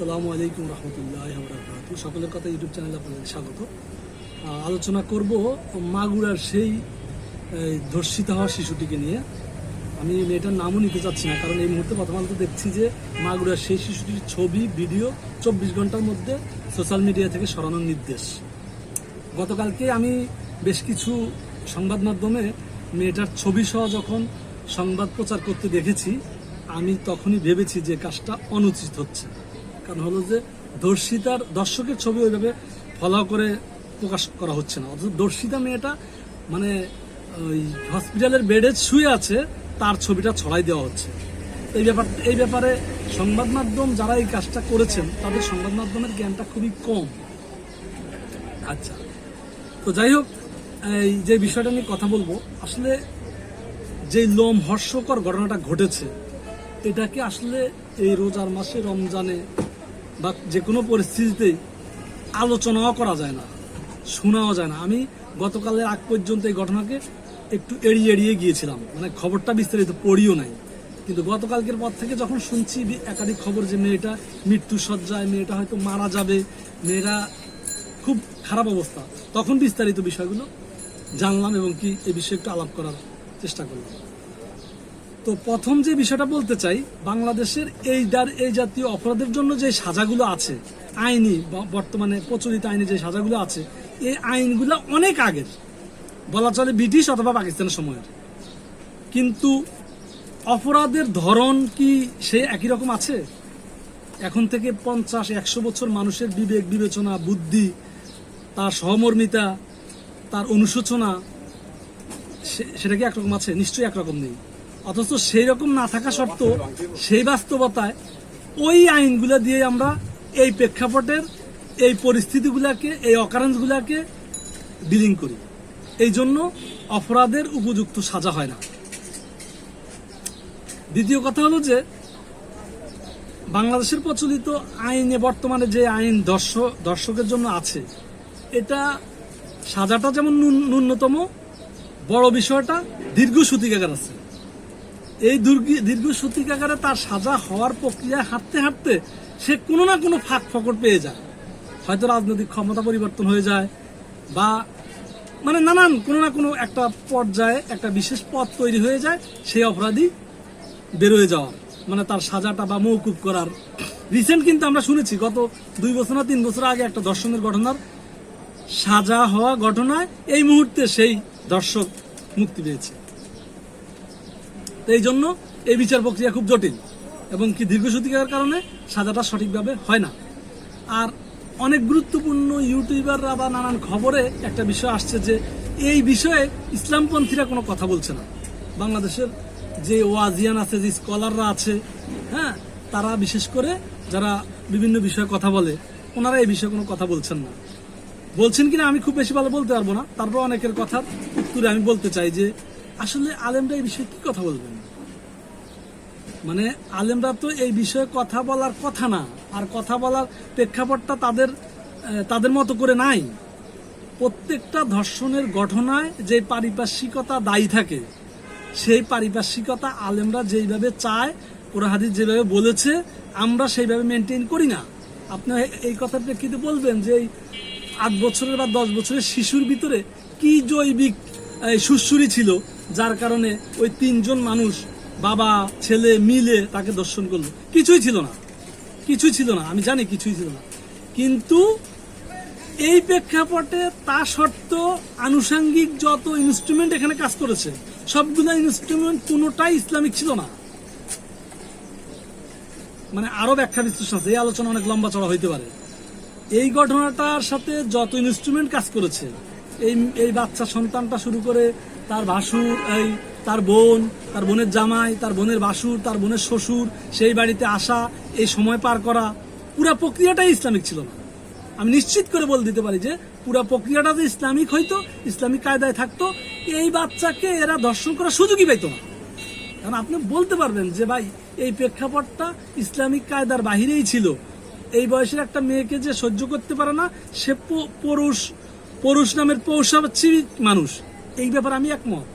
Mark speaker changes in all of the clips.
Speaker 1: আসসালামু আলাইকুম রহমতুল্লাহ বরাকাত সকলের কথা ইউটিউব চ্যানেলে আপনাদের স্বাগত। আলোচনা করব মাগুরার সেই ধর্ষিত হওয়া শিশুটিকে নিয়ে। আমি মেয়েটার নামও নিতে চাচ্ছি না, কারণ এই মুহূর্তে প্রথম আলোতে দেখছি যে মাগুরার সেই শিশুটির ছবি, ভিডিও চব্বিশ ঘণ্টার মধ্যে সোশ্যাল মিডিয়া থেকে সরানোর নির্দেশ। গতকালকে আমি বেশ কিছু সংবাদ মাধ্যমে মেয়েটার ছবি সহ যখন সংবাদ প্রচার করতে দেখেছি, আমি তখনই ভেবেছি যে কাজটা অনুচিত হচ্ছে। কারণ হলো যে দর্শিতার দর্শকের ছবি ওইভাবে ফলো করে প্রকাশ করা হচ্ছে না। অথচ দর্শিতা মেয়েটা মানে ওই হসপিটালের বেডে শুয়ে আছে, তার ছবিটা ছড়াই দেওয়া হচ্ছে। এই ব্যাপার এই ব্যাপারে সংবাদ মাধ্যম যারা এই কাজটা করেছেন, তাদের সংবাদ মাধ্যমের জ্ঞানটা খুবই কম। আচ্ছা। তো যাই হোক, এই যে বিষয়টা নিয়ে কথা বলব, আসলে যে লোম হর্ষকর ঘটনাটা ঘটেছে, এটাকে আসলে এই রোজার মাসে রমজানে বা যে কোনো পরিস্থিতিতে আলোচনাও করা যায় না, শোনাও যায় না। আমি গতকালের আগ পর্যন্ত এই ঘটনাকে একটু এড়িয়ে এড়িয়ে গিয়েছিলাম। মানে খবরটা বিস্তারিত পড়িও নাই। কিন্তু গতকালকের পর থেকে যখন শুনছি একাধিক খবর যে মেয়েটা মৃত্যু সজ্জায় মেয়েটা হয়তো মারা যাবে, মেয়েরা খুব খারাপ অবস্থা। তখন বিস্তারিত বিষয়গুলো জানলাম এবং কি এই বিষয়ে একটু আলাপ করার চেষ্টা করলাম। তো প্রথম যে বিষয়টা বলতে চাই, বাংলাদেশের এই দার এই জাতীয় অপরাধের জন্য যে সাজাগুলো আছে, আইনি বর্তমানে প্রচলিত আইনি যে সাজাগুলো আছে, এই আইনগুলো অনেক আগের। বলা চলে ব্রিটিশ অথবা পাকিস্তানের সময়ের। কিন্তু অপরাধের ধরন কি সে একই রকম আছে? এখন থেকে পঞ্চাশ, একশো বছর মানুষের বিবেক, বিবেচনা, বুদ্ধি, তার সহমর্মিতা, তার অনুশোচনা সেটা কি একরকম আছে? নিশ্চয়ই একরকম নেই। অথচ সেই রকম না থাকা সত্ত্বেও সেই বাস্তবতায় ওই আইনগুলো দিয়ে আমরা এই প্রেক্ষাপটের, এই পরিস্থিতিগুলোকে, এই অকারেন্সগুলোকে ডিলিং করি। এই জন্য অপরাধের উপযুক্ত সাজা হয় না। দ্বিতীয় কথা হলো যে, বাংলাদেশের প্রচলিত আইনে, বর্তমানে যে আইন দর্শক, দর্শকের জন্য আছে, এটা সাজাটা যেমন ন্যূন- ন্যূনতম বড় বিষয়টা দীর্ঘ সূতিকাগার আছে। এই দীর্ঘ সূতিকাগারে তার সাজা হওয়ার প্রক্রিয়ায় হাঁটতে হাঁটতে সে কোনো না কোনো ফাঁক ফকর পেয়ে যায়। হয়তো রাজনৈতিক ক্ষমতা পরিবর্তন হয়ে যায় বা মানে নানান কোনো না কোনো একটা পর্যায়ে একটা বিশেষ পথ তৈরি হয়ে যায়, সেই অপরাধী বেরোয় যাওয়ার। মানে তার সাজাটা বা মৌকুব করার। রিসেন্ট কিন্তু আমরা শুনেছি, গত দুই বছর না তিন বছর আগে একটা দর্শনের ঘটনার সাজা হওয়া ঘটনায় এই মুহূর্তে সেই দর্শক মুক্তি পেয়েছে। এই জন্য এই বিচার প্রক্রিয়া খুব জটিল এবং কি দীর্ঘসূতিকার কারণে সাজাটা সঠিকভাবে হয় না। আর অনেক গুরুত্বপূর্ণ ইউটিউবাররা বা নানান খবরে একটা বিষয় আসছে যে এই বিষয়ে ইসলামপন্থীরা কোনো কথা বলছে না। বাংলাদেশের যে ওয়াজিয়ান আছে, যে স্কলাররা আছে হ্যাঁ তারা বিশেষ করে যারা বিভিন্ন বিষয়ে কথা বলে, ওনারা এই বিষয়ে কোনো কথা বলছেন না। বলছেন কিনা আমি খুব বেশি ভালো বলতে পারব না। তারপর অনেকের কথার উত্তরে আমি বলতে চাই যে আসলে আলেমরা এই বিষয়ে কি কথা বলবেন? মানে আলেমরা তো এই বিষয়ে কথা বলার কথা না আর কথা বলার প্রেক্ষাপটটা তাদের তাদের মতো করে নাই। প্রত্যেকটা ধর্ষণের ঘটনায় যে পারিপার্শ্বিকতা দায়ী থাকে সেই পারিপার্শ্বিকতা আলেমরা যেইভাবে চায় কোরআহাদিস যেভাবে বলেছে আমরা সেইভাবে মেনটেন করি না। আপনি এই কথার প্রেক্ষিতে বলবেন যে এই আট বছরের বা দশ বছরের শিশুর ভিতরে কি জৈবিক এই, ছিল? যার কারণে ওই তিনজন মানুষ বাবা, ছেলে, মিলে তাকে দর্শন করল। কিছুই ছিল না। কিছুই ছিল না। আমি জানি কিছুই ছিল না। কিন্তু এই প্রেক্ষাপটে তা সত্ত্বেও আনুষঙ্গিক যত ইনস্ট্রুমেন্ট এখানে কাজ করেছে, সবগুলো ইনস্ট্রুমেন্ট কোনোটাই ইসলামিক ছিল না। মানে আরও ব্যাখ্যা বিশ্লেষণ আছে। এই আলোচনা অনেক লম্বা চড়া হইতে পারে। এই ঘটনাটার সাথে যত ইনস্ট্রুমেন্ট কাজ করেছে, এই এই বাচ্চা সন্তানটা শুরু করে তার ভাসুর, এই তার বোন, তার বোনের জামাই, তার বোনের বাসুর তার বোনের শ্বশুর, সেই বাড়িতে আসা, এই সময় পার করা, পুরা প্রক্রিয়াটাই ইসলামিক ছিল না। আমি নিশ্চিত করে বলে দিতে পারি যে, পুরা প্রক্রিয়াটা যে ইসলামিক হইতো, ইসলামিক কায়দায় থাকতো, এই বাচ্চাকে এরা দর্শন করার সুযোগই পাইতো না। কারণ আপনি বলতে পারবেন যে, ভাই, এই প্রেক্ষাপটটা ইসলামিক কায়দার বাহিরেই ছিল। এই বয়সের একটা মেয়েকে যে সহ্য করতে পারে না, সে পুরুষ পুরুষ নামের পৌষাচ্ছি মানুষ। এই ব্যাপারে আমি একমত।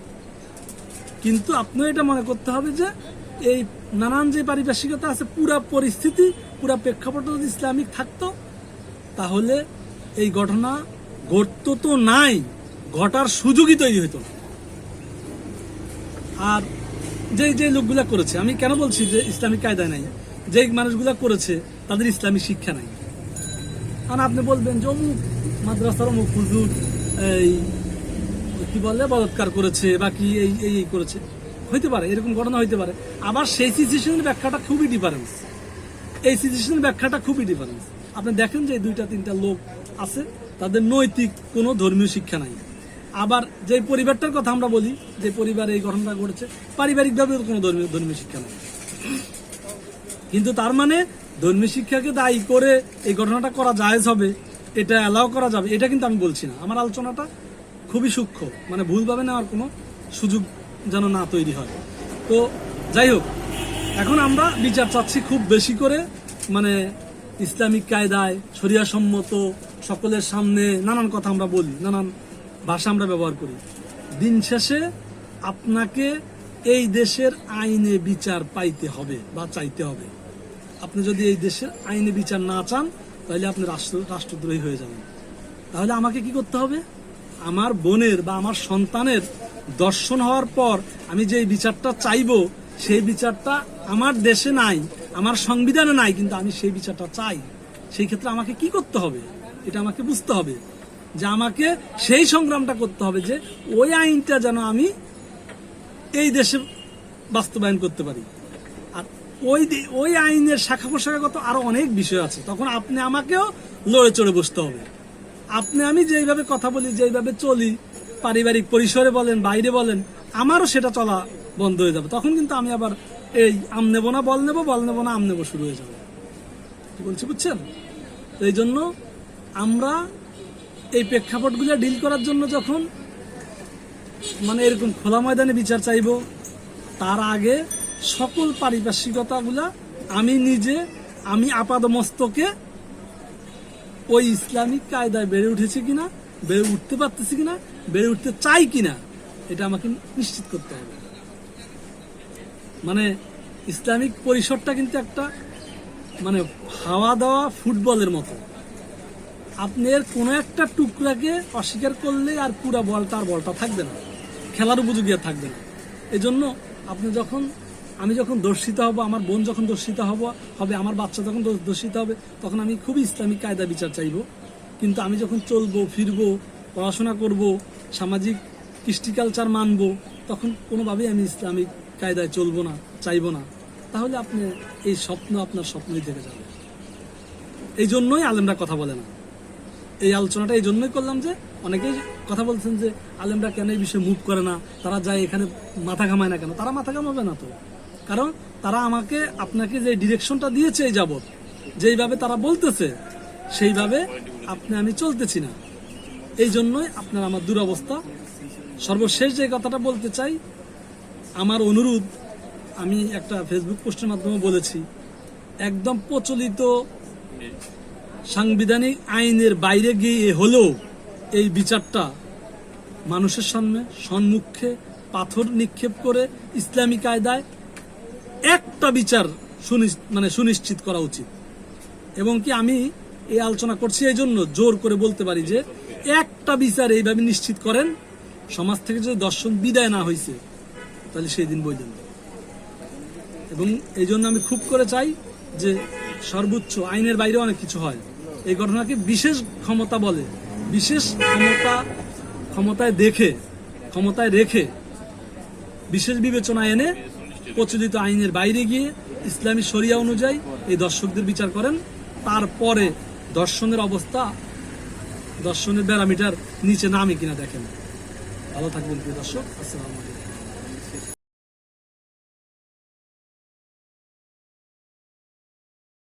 Speaker 1: কিন্তু আপনার এটা মনে করতে হবে যে এই নানান যে পারিপার্শ্বিকতা আছে, পুরা পরিস্থিতি, পুরা প্রেক্ষাপট যদি ইসলামিক থাকতো, তাহলে এই ঘটনা ঘটতো তো নাই, ঘটার সুযোগই তৈরি হতো আর যে যে লোকগুলা করেছে, আমি কেন বলছি যে ইসলামিক কায়দা নাই? যে মানুষগুলা করেছে, তাদের ইসলামিক শিক্ষা নাই। আর আপনি বলবেন যে অমুক মাদ্রাসার অমুক হুজুর, এই কি বলে, বলৎকার করেছে বা কি এই এই করেছে। হইতে পারে, এরকম ঘটনা হইতে পারে। আবার সেই সিচুয়েশনের ব্যাখ্যাটা খুবই ডিফারেন্স এই সিচুয়েশনের ব্যাখ্যাটা খুবই ডিফারেন্স আপনি দেখেন যে দুইটা, তিনটা লোক আছে, তাদের নৈতিক কোনো ধর্মীয় শিক্ষা নাই। আবার যে পরিবারটার কথা আমরা বলি, যে পরিবারে এই ঘটনাটা ঘটেছে পারিবারিকভাবে কোনো ধর্মীয় ধর্মীয় শিক্ষা নাই। কিন্তু তার মানে ধর্মীয় শিক্ষাকে দায়ী করে এই ঘটনাটা করা জায়েজ হবে, এটা অ্যালাউ করা যাবে, এটা কিন্তু আমি বলছি না। আমার আলোচনাটা খুবই সূক্ষ্ম। মানে ভুলভাবে নেওয়ার কোনো সুযোগ যেন না তৈরি হয়। তো যাই হোক, এখন আমরা বিচার চাচ্ছি খুব বেশি করে মানে ইসলামিক কায়দায় সম্মত সকলের সামনে নানান কথা আমরা বলি, নানান ভাষা আমরা ব্যবহার করি। দিন শেষে আপনাকে এই দেশের আইনে বিচার পাইতে হবে বা চাইতে হবে। আপনি যদি এই দেশের আইনে বিচার না চান, তাহলে আপনি রাষ্ট্র রাষ্ট্রদ্রোহী হয়ে যাবেন। তাহলে আমাকে কি করতে হবে? আমার বোনের বা আমার সন্তানের দর্শন হওয়ার পর আমি যে বিচারটা চাইব, সেই বিচারটা আমার দেশে নাই, আমার সংবিধানে নাই, কিন্তু আমি সেই বিচারটা চাই। সেই ক্ষেত্রে আমাকে কি করতে হবে? এটা আমাকে বুঝতে হবে যে আমাকে সেই সংগ্রামটা করতে হবে যে ওই আইনটা যেন আমি এই দেশে বাস্তবায়ন করতে পারি। আর ওই ওই আইনের শাখা প্রশাখাগত আরও অনেক বিষয় আছে। তখন আপনি আমাকেও লড়ে চড়ে বসতে হবে। আপনি, আমি যেইভাবে কথা বলি, যেইভাবে চলি, পারিবারিক পরিসরে বলেন, বাইরে বলেন, আমারও সেটা চলা বন্ধ হয়ে যাবে। তখন কিন্তু আমি আবার এই আম নেব না, বল নেব বল নেব না, আম নেব শুরু হয়ে যাবে। বলছি, বুঝছেন? এই জন্য আমরা এই প্রেক্ষাপটগুলো ডিল করার জন্য যখন মানে এরকম খোলা ময়দানে বিচার চাইব, তার আগে সকল পারিপার্শ্বিকতাগুলা আমি নিজে, আমি আপাদ মস্তকে ওই ইসলামিক কায়দায় বেড়ে উঠেছে কিনা, বেড়ে উঠতে পারতেছে কিনা, বেড়ে উঠতে চাই কিনা, এটা আমাকে নিশ্চিত করতে হবে। মানে ইসলামিক পরিসরটা কিন্তু একটা মানে হাওয়া দেওয়া ফুটবলের মতো। আপনার কোনো একটা টুকরাকে অস্বীকার করলে আর পুরা বলটা আর বলটা থাকবে না, খেলার উপযোগী আর থাকবে না। এজন্য আপনি যখন আমি যখন দর্শিত হব, আমার বোন যখন দর্শিত হব, হবে, আমার বাচ্চা যখন দর্শিত হবে, তখন আমি খুবই ইসলামিক কায়দা বিচার চাইব। কিন্তু আমি যখন চলবো, ফিরবো, পড়াশোনা করব, সামাজিক কৃষ্টি কালচার মানবো, তখন কোনোভাবেই আমি ইসলামিক কায়দায় চলবো না, চাইব না। তাহলে আপনি এই স্বপ্ন আপনার স্বপ্নই থেকে যাবে। এই জন্যই আলেমরা কথা বলে না। এই আলোচনাটা এই জন্যই করলাম যে, অনেকেই কথা বলছেন যে, আলেমরা কেন এই বিষয়ে মুভ করে না? তারা যায় এখানে মাথা ঘামায় না কেন? তারা মাথা ঘামাবে না তো। কারণ তারা আমাকে, আপনাকে যে ডিরেকশনটা দিয়েছে এই যাবৎ, যেইভাবে তারা বলতেছে, সেইভাবে আপনি, আমি চলতেছি না। এই জন্যই আপনার আমার দুরবস্থা। সর্বশেষ যে কথাটা বলতে চাই, আমার অনুরোধ, আমি একটা ফেসবুক পোস্টের মাধ্যমে বলেছি, একদম প্রচলিত সাংবিধানিক আইনের বাইরে গিয়ে হলেও এই বিচারটা মানুষের সামনে সম্মুখে পাথর নিক্ষেপ করে ইসলামী কায়দায় একটা বিচার মানে সুনিশ্চিত করা উচিত। এবং কি আমি এই আলোচনা করছি এই জন্য জোর করে বলতে পারি যে, একটা বিচার এইভাবে নিশ্চিত করেন, সমাজ থেকে যদি দর্শন বিদায় না হয়েছে তাহলে সেই দিন বই এবং এই জন্য আমি খুব করে চাই যে, সর্বোচ্চ আইনের বাইরে অনেক কিছু হয়। এই ঘটনাকে বিশেষ ক্ষমতা বলে, বিশেষ ক্ষমতা, ক্ষমতায় দেখে, ক্ষমতায় রেখে, বিশেষ বিবেচনা এনে প্রচলিত আইনের বাইরে গিয়ে ইসলামী শরিয়া অনুযায়ী এই দর্শকদের বিচার করেন। তারপরে দর্শনের অবস্থা, দর্শনের প্যারামিটার নিচে নামে কিনা দেখেন। ভালো থাকবেন প্রিয় দর্শক, আসসালামু আলাইকুম।